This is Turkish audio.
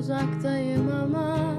uzaktayım ama